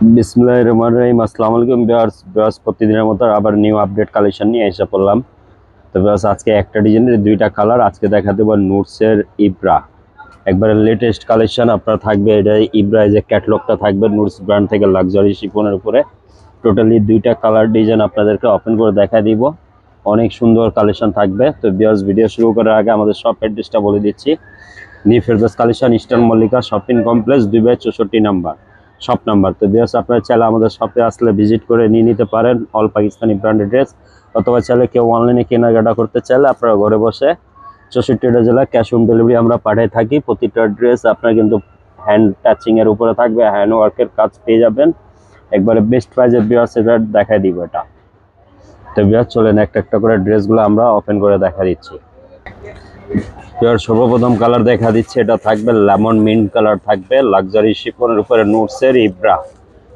বিসমুল্লাহ রহমান রহিম। আসসালামু আলাইকুম বিয়ার্স বিয়ার্স প্রতিদিনের মতো আবার নিউ আপডেট কালেকশন নিয়ে এসে পড়লাম। তো বিয়ার্স আজকে একটা ডিজাইনের দুইটা কালার আজকে দেখা দেবো নুটসের ইব্রা একবারে লেটেস্ট কালেকশন আপনার থাকবে, এটা ইব্রা যে ক্যাটলগটা থাকবে নুটস ব্র্যান্ড থেকে লাক্সারি শিপনের উপরে। টোটালি দুইটা কালার ডিজাইন আপনাদেরকে ওপেন করে দেখা দিব। অনেক সুন্দর কালেকশন থাকবে। তো বিয়ার্স ভিডিও শুরু করার আগে আমাদের সব অ্যাড্রেসটা বলে দিচ্ছি। New Ferdous collection eastern Mallika shopping complex দুই বাই চৌষট্টি নাম্বার। শপ নাম্বার তো বিয়াস আপনারা চাইলে আমাদের শপে আসলে ভিজিট করে নিয়ে নিতে পারেন অল পাকিস্তানি ব্র্যান্ডেড ড্রেস অথবা চাইলে কেউ অনলাইনে কেনাকাটা করতে চাইলে আপনারা ঘরে বসে চৌষট্টিটা জেলা ক্যাশ অন ডেলিভারি আমরা পাঠিয়ে থাকি। প্রতিটা ড্রেস আপনার কিন্তু হ্যান্ড টাচিংয়ের উপরে থাকবে হ্যান্ড ওয়ার্কের কাজ পেয়ে যাবেন। একবারে বেস্ট প্রাইজে বিয়াস এটা দেখাই দিব এটা। তো বিয়াস চলেন একটা একটা করে ড্রেসগুলো আমরা ওপেন করে দেখা দিচ্ছি। এবার সর্বপ্রথম কালার দেখা দিচ্ছে, এটা থাকবে লেমন মিন্ট কালার থাকবে লাক্সারি শিফনের উপরে নোটসের ইব্রা।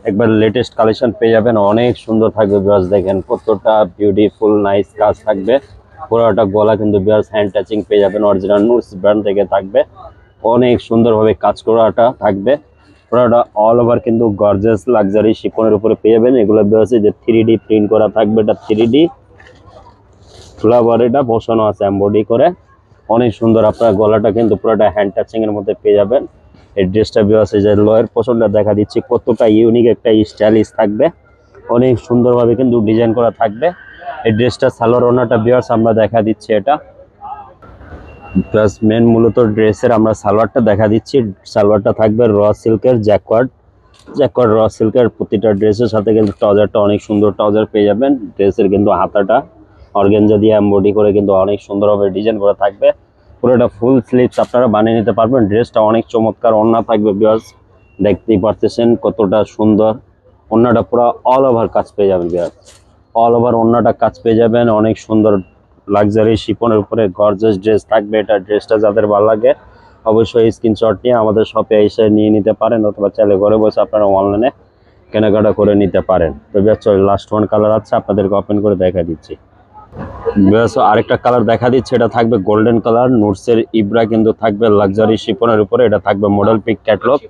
একবার লেটেস্ট কালেকশন পেয়ে যাবেন, অনেক সুন্দর থাকবে বিরাজ দেখেন, কতটা বিউটিফুল নাইস কাজ থাকবে। পুরোটা গলা কিন্তু বিরাজ হ্যান্ড টাচিং পেয়ে যাবেন অরিজিনাল নোটস ব্র্যান্ড থেকে থাকবে। অনেক সুন্দরভাবে কাজ করাটা থাকবে। পুরোটা অল ওভার কিন্তু গর্জেস লাক্সারি শিফনের উপরে পেয়ে যাবেন। এগুলো বিরাজে যে থ্রি ডি প্রিন্ট করা থাকবে, এটা থ্রি ডি ফ্লাওয়ার এটা বসানো আছে এমবডি করে। অনেক সুন্দর। আপনার গলাটা কিন্তু পুরোটা হ্যান্ড টাচিং এর মধ্যে পেয়ে যাবেন। এই ড্রেসটা বিয়াস যে লয়ের পছন্দটা দেখা দিচ্ছি, কতটা ইউনিক একটা স্টাইলিশ থাকবে। অনেক সুন্দরভাবে কিন্তু ডিজাইন করা থাকবে। এই ড্রেসটা সালোয়ার ওনাটা বিয়ার্স আমরা দেখা দিচ্ছি এটা। প্লাস মেন মূলত ড্রেসের আমরা সালোয়ারটা দেখা দিচ্ছি। সালোয়ারটা থাকবে র সিল্কের জ্যাকওয়ার্ড জ্যাকওয়ার্ড র সিল্কের প্রতিটা ড্রেসের সাথে কিন্তু ট্রাউজারটা অনেক সুন্দর ট্রাউজার পেয়ে যাবেন। ড্রেসের কিন্তু হাতাটা অর্গেঞ্জা দিয়ে এমবডি করে কিন্তু অনেক সুন্দরভাবে ডিজাইন করা থাকবে। পুরোটা ফুল স্লিভস আপনারা বানিয়ে নিতে পারবেন। ড্রেসটা অনেক চমৎকার, ওড়না থাকবে বিয়ার্স দেখতেই পারতেছেন কতটা সুন্দর। ওড়নাটা পুরো অল ওভার কাজ পেয়ে যাবেন বিয়ার্স অল ওভার ওড়নাটা কাজ পেয়ে যাবেন। অনেক সুন্দর লাক্সারি শিপনের উপরে গর্জাস ড্রেস থাকবে এটা। ড্রেসটা যাদের ভালো লাগে অবশ্যই স্ক্রিনশট নিয়ে আমাদের শপে এসে নিয়ে নিতে পারেন অথবা চাইলে ঘরে বসে আপনারা অনলাইনে কেনাকাটা করে নিতে পারেন। তো লাস্ট ওয়ান কালার আছে, আপনাদেরকে ওপেন করে দেখা দিচ্ছি। আরেকটা কালার দেখা দিচ্ছে, এটা থাকবে গোল্ডেন কালার নুটসের ইব্রা কিন্তু থাকবে লাক্সারি শিপনের উপরে, এটা থাকবে মডেল পিক ক্যাটলগ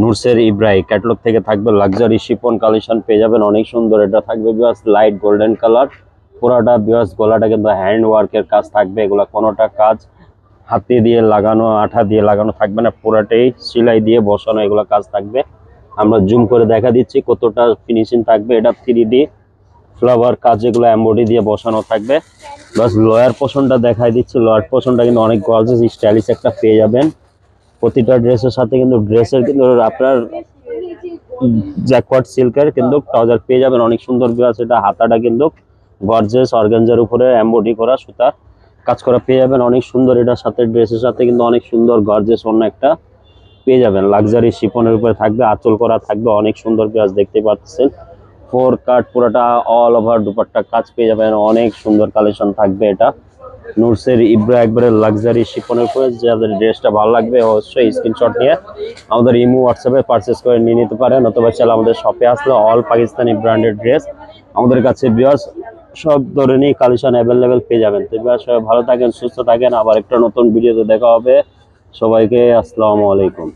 নুটসের ইব্রা ক্যাটলগ থেকে থাকবে লাক্সারি শিপন কালেকশন পেয়ে যাবেন, অনেক সুন্দর। এটা থাকবে বিয়াস লাইট গোল্ডেন কালার পুরাটা বিয়াস গলাটা কিন্তু হ্যান্ড ওয়ার্কের কাজ থাকবে, এগুলা কোনোটা কাজ হাতে দিয়ে লাগানো, আঠা দিয়ে লাগানো থাকবে না, পুরাটাই সেলাই দিয়ে বসানো এগুলা কাজ থাকবে। আমরা জুম করে দেখা দিচ্ছি কতটা ফিনিশিং থাকবে, এটা থ্রি ডি ফ্লাওয়ার কাজ যেগুলো এমবডি দিয়ে বসানো থাকবে। বাস লয়ার পোষণটা দেখাই দিচ্ছি। লয়ার পোষণটা কিন্তু অনেক গর্জেস স্টাইলিশ একটা পেয়ে যাবেন। প্রতিটা ড্রেসের সাথে কিন্তু ড্রেসের কিন্তু আপনার জ্যাকওয়ার্ড সিল্কের কিন্তু ট্রাউজার পেয়ে যাবেন। অনেক সুন্দর বিরাজ এটা হাতাটা কিন্তু গর্জেস অর্গানজার উপরে এমবডি করা সুতা। কাজ করা পেয়ে যাবেন। অনেক সুন্দর এটার সাথে, ড্রেসের সাথে কিন্তু অনেক সুন্দর গর্জেস অন্য একটা পেয়ে যাবেন। লাক্সারি শিপনের উপরে থাকবে, আঁচল করা থাকবে। অনেক সুন্দর বিরাজ দেখতে পাচ্ছেন। ফোর কাট পুরোটা অল ওভার দুপাট্টা কাজ পেয়ে যাবেন। অনেক সুন্দর কালেকশন থাকবে এটা। নুরসের ইব্রা একবারে লাক্সারি শিপনের উপরে, যাদের ড্রেসটা ভালো লাগবে অবশ্যই স্ক্রিনশট নিয়ে আমাদের ইমো হোয়াটসঅ্যাপে পারচেস করে নিয়ে নিতে পারেন। অথবা চাইলে আমাদের শপে আসলে অল পাকিস্তানি ব্র্যান্ডেড ড্রেস আমাদের কাছে বিয়াস সব ধরনেরই কালেকশন অ্যাভেলেবেল পেয়ে যাবেন। তো বিয়াস সবাই ভালো থাকেন, সুস্থ থাকেন। আবার একটা নতুন ভিডিওতে দেখা হবে। সবাইকে আসসালামু আলাইকুম।